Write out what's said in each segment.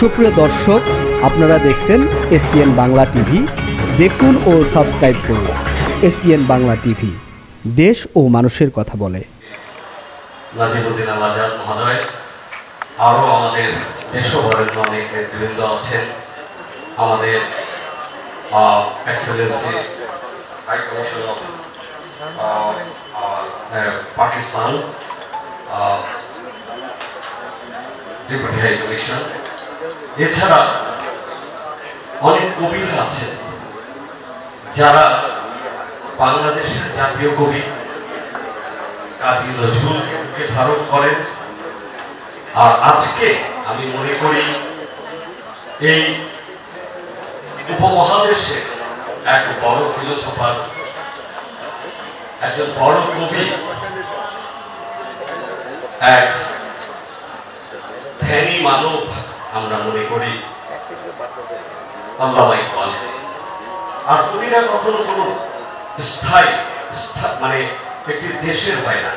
সুপ্রিয় দর্শক, আপনারা দেখছেন এসপিএন বাংলা টিভি। দেখুন ও সাবস্ক্রাইব করুন এসপিএন বাংলা টিভি। দেশ ও মানুষের কথা বলে। আজাদ মহোদয়, আরও আমাদের অনেক নেতৃবৃন্দ আছেন। আমাদের excellency high commission of Pakistan deputy high commission এছাড়া অনেক কবিরা আছেন যারা বাংলাদেশের জাতীয় কবি। কাজী নজরুলকে ধারণ করেন। আর আজকে আমি মনে করি এই উপমহাদেশে এক বড় ফিলোসফার একজন বড় কবি, এক ধ্যানী মানব আমরা মনে করি, আল্লাহ ইকবাল আর কবিরা কখনো কোনো স্থায়ী মানে একটি দেশের হয় না।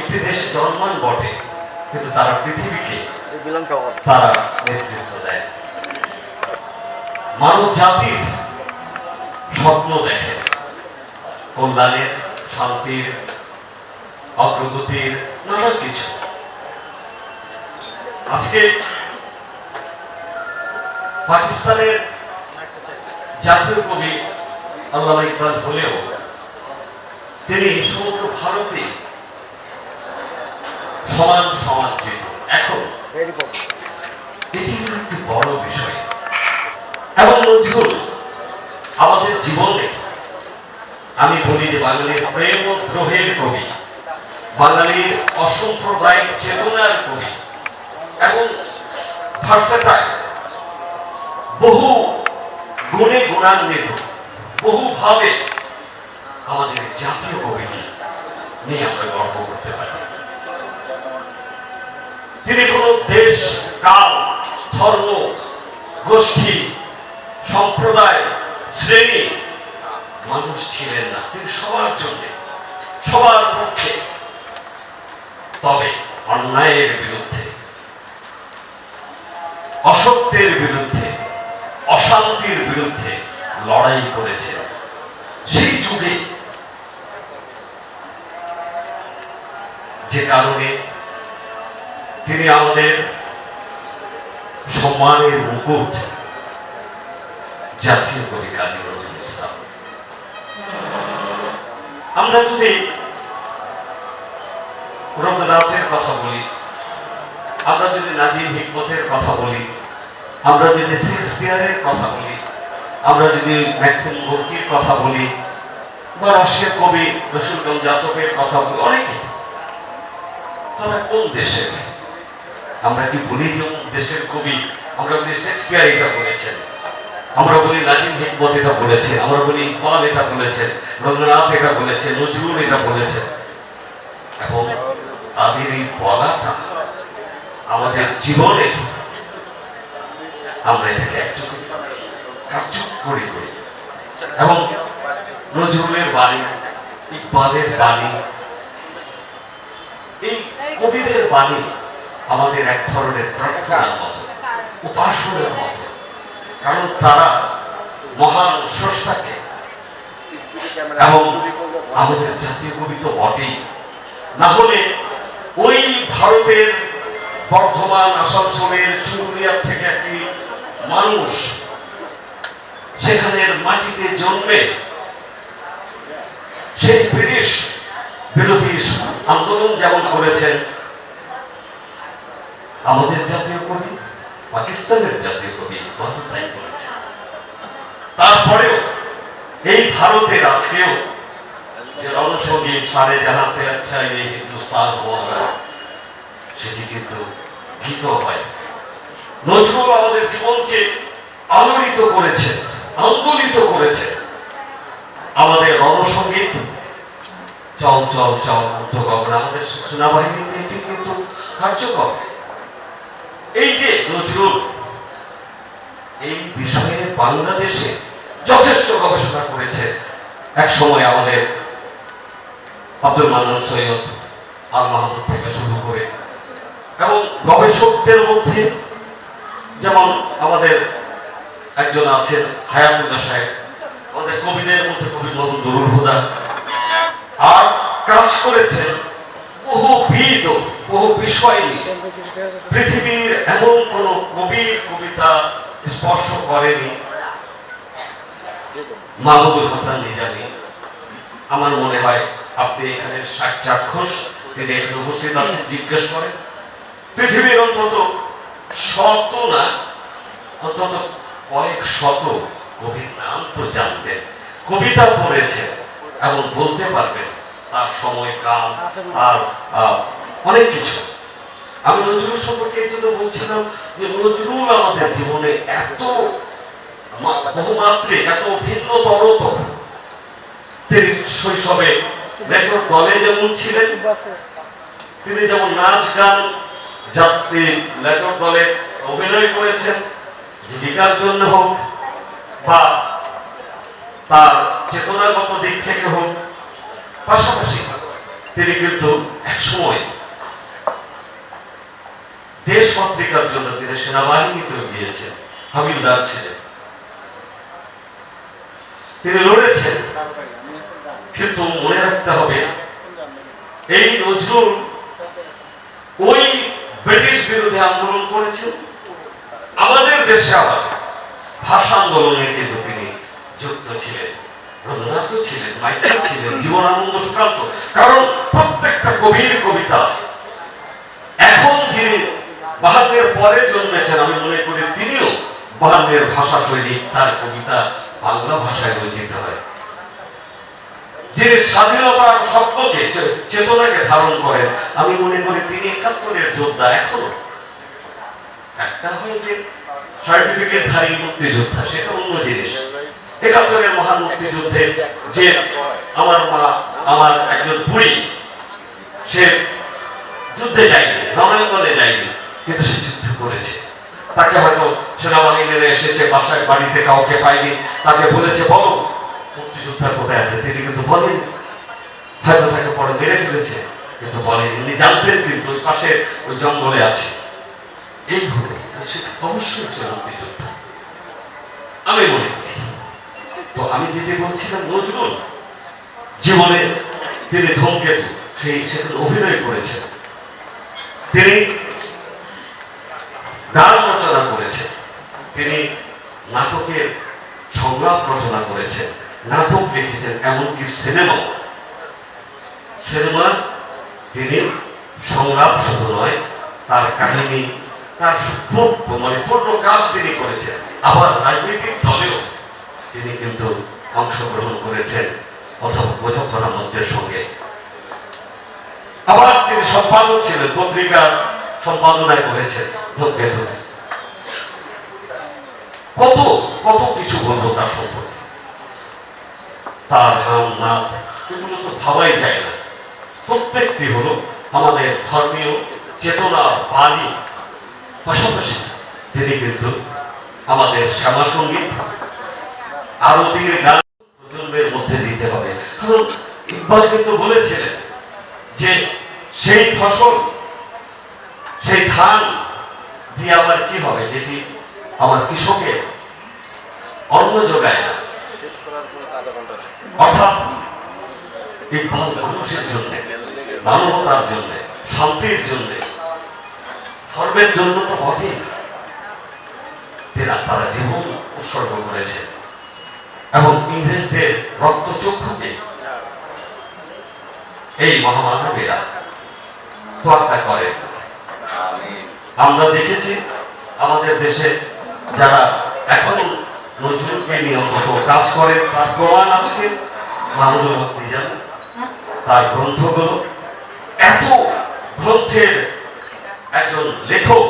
একটি দেশে জন্মান বটে, কিন্তু তারা পৃথিবীকে তারা নেতৃত্ব দেয়। মানব জাতির স্বপ্ন দেখে, কল্যাণের, শান্তির, অগ্রগতির, নানা কিছু। আজকে পাকিস্তানের জাতীয় কবি আল্লাহ ইকবাল হলেও তিনি সমগ্র ভারতে সমান সমাদৃত। এখন এটি একটি বড় বিষয়। এবং নজরুল আমাদের জীবনে আমি বলি যে বাঙালির প্রেম ও দ্রোহের কবি বাঙালির অসাম্প্রদায়িক চেতনার কবি এবং ভার্সেটাইল বহু গুণে গুণান্বিত, বহুভাবে আমাদের জাতীয় কবিকে নিয়ে আমরা গর্ব করতে পারি। তিনি কোন দেশ, কাল, ধর্ম, গোষ্ঠী, সম্প্রদায়, শ্রেণি মানুষ ছিলেন না। তিনি সবার জন্য, সবার পক্ষে। তবে অন্যায়ের বিরুদ্ধে অসত্যের বিরুদ্ধে, অশান্তির বিরুদ্ধে লড়াই করেছেন সেই যুগে যে কারণে তিনি আমাদের সম্মানের মুকুট জাতীয় কবি কাজী নজরুল ইসলাম। আমরা যদি রবীন্দ্রনাথের কথা বলি, আমরা যদি নাজির হিকমতের কথা বলি আমরা যদি শেক্সপিয়ারের কথা বলি, আমরা যদি ম্যাক্সিম গোর্কির কথা বলি, বা রাশিয়ার কবি রসুলগঞ্জ জাতকের কথা বলি, অনেকে। তারা কোন দেশের? আমরা কি বলি যে দেশের কবি? আমরা বলি শেক্সপিয়ার এটা বলেছেন। আমরা বলি নাজিম হিকমত এটা বলেছে আমরা বলি ইকবাল এটা বলেছেন। রবীন্দ্রনাথ এটা বলেছেন। নজরুল এটা বলেছেন। এবং তাদের এই বলাটা আমাদের জীবনের আমরা এটাকে একটু কার্যকরী করি। এবং নজরুলের বাণী, ইকবালের বাণী, এই কবিদের বাণী আমাদের এক ধরনের প্রার্থনার মতো, উপাসনের মতো। কারণ তারা মহান স্রষ্টাকে এবং আমাদের জাতীয় কবি তো বটেই। না হলে ওই ভারতের বর্ধমান, আসানসোলের চুরুলিয়ার থেকে একটি মানুষ সেখানের মাটিতে জন্মে, সেই ব্রিটিশ বিরোধী আন্দোলন যেমন করেছেন, আমাদের জাতীয় কবি, পাকিস্তানের জাতীয় কবি কত তাই করেছেন। তারপরেও এই ভারতের আজকেও যে রণসঙ্গীত সারে যাহা সে আচ্ছা এই হিন্দুস্তান হওয়া, সেটি কিন্তু গীত হয়। নজরুল আমাদের জীবনকে আলোড়িত করেছে, আন্দোলিত করেছে। আমাদের রণসঙ্গীত, চল চল চল উদ্ধকর আমাদের সেনাবাহিনীতে এটি কিন্তু কার্যকর। এই যে নজরুল, এই বিষয়ে বাংলাদেশে যথেষ্ট গবেষণা করেছে এক সময় আমাদের আব্দুল মান্নান সৈয়দ আল মাহমুদ থেকে শুরু করে। এবং গবেষকদের মধ্যে যেমন আমাদের একজন আছেন হায়াতুল্লাহ সাহেব, আমাদের কবিদের মধ্যে কবি মোহাম্মদ নুরুল হুদা আর কাজ করেছেন বহু বহুবিধ বহু বিষয় নিয়ে। পৃথিবীর এমন কোন কবি, কবিতা স্পর্শ করেনি। মাহমুদুল হাসান নিজামী, আমার মনে হয় আপনি এখানে সাত চাক্ষুষ, তিনি এখানে উপস্থিত আছেন, জিজ্ঞেস করেন। পৃথিবীর অন্তত শত না, অন্তত কয়েক শত কবির নাম তো জানতেন কবিতা পড়েছেন, এবং বলতে পারবেন তার সময়, কাল আর অনেক কিছু। আমি নজরুল সম্পর্কে এই জন্য বলছিলাম যে নজরুল আমাদের জীবনে এত বহুমাত্রিক, এত ভিন্নতর তিনি শৈশবে লেখক দলে যেমন ছিলেন, তিনি যেমন নাচ গান যাত্রী লেখক দলে অভিনয় করেছেন, জীবিকার জন্য হোক বা তার চেতনাগত দিক থেকে হোক, পাশাপাশি তিনি কিন্তু এক সময় দেশ পত্রিকার জন্য তিনি সেনাবাহিনীতেও গিয়েছেন হাবিলদার ছিলেন। তিনি লড়েছেন, কিন্তু মনে রাখতে হবে, এই নজরুল বিরোধী আন্দোলন করেছেন। আমাদের দেশে আবার ভাষা আন্দোলনে কিন্তু তিনি যুক্ত ছিলেন। রবীন্দ্রনাথ ছিলেন, মাইকেল ছিলেন জীবনানন্দ সুকান্ত। কারণ প্রত্যেকটা কবির কবিতা এখন যিনি বাহান্নের পরে জন্মেছেন, আমি মনে করি তিনিও বাহান্নের ভাষা শৈলী, তার কবিতা বাংলা ভাষায় রচিত হয়। যে স্বাধীনতার শব্দকে চেতনাকে ধারণ করেন, আমি মনে করি তিনি একাত্তরের যোদ্ধা এখনও। একটা হয়েছে সার্টিফিকেট ধারী মুক্তিযোদ্ধা, সেটা অন্য জিনিস। একাত্তরের মহান মুক্তিযুদ্ধে যে আমার মা, আমার একজন বুড়ি, সে যুদ্ধে যায়নি রণাঙ্গনে যায়নি, কিন্তু সে যুদ্ধ করেছে। তাকে হয়তো সেনাবাহিনীরা এসেছে বাসায় বাড়িতে কাউকে পায়নি, তাকে বলেছে, বলো মুক্তিযোদ্ধা কোথায় আছে? তিনি কিন্তু বলেন হয়তো তাকে পরে মেরে ফেলেছে, কিন্তু বলেন উনি জানতেন কিন্তু ওই পাশে, ওই জঙ্গলে আছে। এই হলো অবশ্যই মুক্তিযোদ্ধা আমি মনে তো আমি যেটি বলছিলাম নজরুল, জীবনে তিনি ধূমকেতু, সেই সেখানে অভিনয় করেছেন। তিনি গান রচনা করেছেন। তিনি নাটকের সংলাপ রচনা করেছেন, নাটক লিখেছেন, এমনকি সিনেমাও। সিনেমার তিনি সংলাপ শুধু নয়, তার কাহিনী তার মানে পূর্ণ কাজ তিনি করেছেন। আবার রাজনৈতিক দলেও তিনি কিন্তু অংশগ্রহণ করেছেন অথবা মুজফর আহমদের সঙ্গে। আবার তিনি সম্পাদক ছিলেন, পত্রিকার সম্পাদনায় করেছেন ধূমকেতু। কত কত কিছু বলব তার সম্পর্কে। তার নাম নাম এগুলো তো ভাবাই যায় না। প্রত্যেকটি হলো আমাদের ধর্মীয় চেতনা বাণী। পাশাপাশি তিনি কিন্তু আমাদের শ্যামা সংগীত, আরতির গান প্রজন্মের মধ্যে দিতে হবে। কারণ ইকবাল কিন্তু বলেছিলেন যে, সেই ফসল, সেই ধান দিয়ে আমার কি হবে, যেটি আমার কৃষকের অন্ন যোগায় না? অর্থাৎ ইকবাল মানুষের জন্য, মানবতার জন্য, শান্তির জন্য ধর্মের জন্য তো বটে। তেরা তারা জীবন উৎসর্গ করেছে। এবং ইংরেজদের রক্তচক্ষুকে এই মহামানবেরা তোয়াক্কা করে। আমরা দেখেছি আমাদের দেশে যারা এখন নজরুলকে নিয়ে অন্তত কাজ করে, তার প্রমাণ আজকে মাহমুদুল হক নিজাম। তার গ্রন্থগুলো এত গ্রন্থের একজন লেখক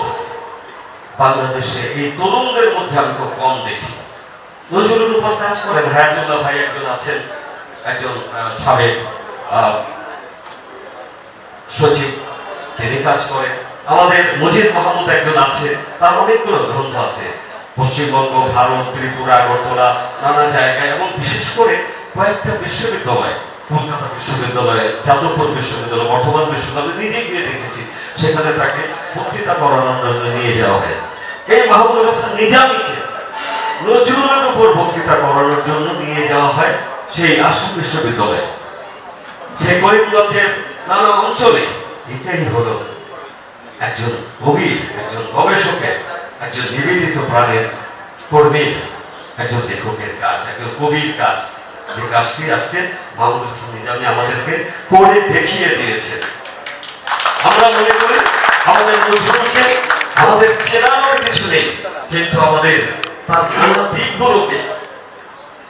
বাংলাদেশে এই তরুণদের মধ্যে আমি খুব কম দেখি। নজরুলের উপর কাজ করেন হায়াতুল্লাহ ভাই, একজন আছেন, একজন সাবেক সচিব, তিনি কাজ করেন। আমাদের মজিদ মাহমুদ একজন আছে, তার অনেকগুলো গ্রন্থ আছে। পশ্চিমবঙ্গ, ভারত, ত্রিপুরা, আগরতলা, নানা জায়গায়, এবং বিশেষ করে কয়েকটা বিশ্ববিদ্যালয়, কলকাতা বিশ্ববিদ্যালয়, যাদবপুর বিশ্ববিদ্যালয়, বর্ধমান বিশ্ববিদ্যালয় নিজে গিয়ে দেখেছি। সেখানে তাকে বক্তৃতা করানোর জন্য নিয়ে যাওয়া হয়। এই মাহমুদুল হাসান, নিজামীকে নজরুলের উপর বক্তৃতা করানোর জন্য নিয়ে যাওয়া হয় সেই আসাম বিশ্ববিদ্যালয়ে। সেই করিমগঞ্জের নানা অঞ্চলে এটাই হলো একজন কবির একজন গবেষকের, একজন নিবেদিত প্রাণের কর্মীর একজন লেখকের কাজ, একজন কবির কাজ। যে কাজটি আজকে মাহমুদ হাসান নিজামী আমাদেরকে করে দেখিয়ে দিয়েছেন। আমরা মনে আমাদের নজরুলকে আমাদের চেনানোর কিছু নেই, কিন্তু আমাদের তার নানা দিকগুলোকে,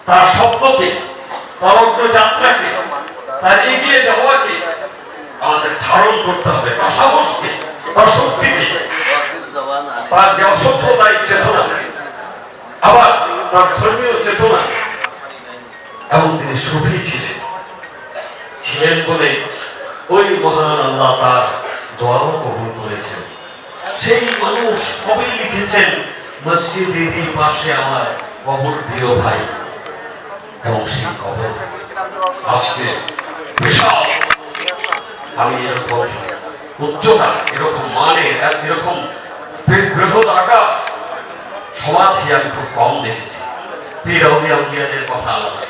তার শব্দকে তার অগ্রযাত্রাকে, তার এগিয়ে যাওয়াকে আমাদের ধারণ করতে হবে, তার সাহসকে, তার শক্তিকে, তার যে অসভ্যদায়িক চেতনা, আবার তার ধর্মীয় চেতনা। এবং তিনি সুখী ছিলেন। ছিলেন বলে ওই মহান আল্লাহ তার দোয়াও কবুল করেছেন। সেই মানুষ কবে লিখেছেন মসজিদের পাশে আমার কবর প্রিয় ভাই এবং সেই কবর। আজকে বিশাল আমি এরকম উচ্চতা, এরকম মানে এরকম বৃহৎ আকার সমাধি আমি খুব কম দেখেছি। পীর আউলিয়া কথা আলাদা।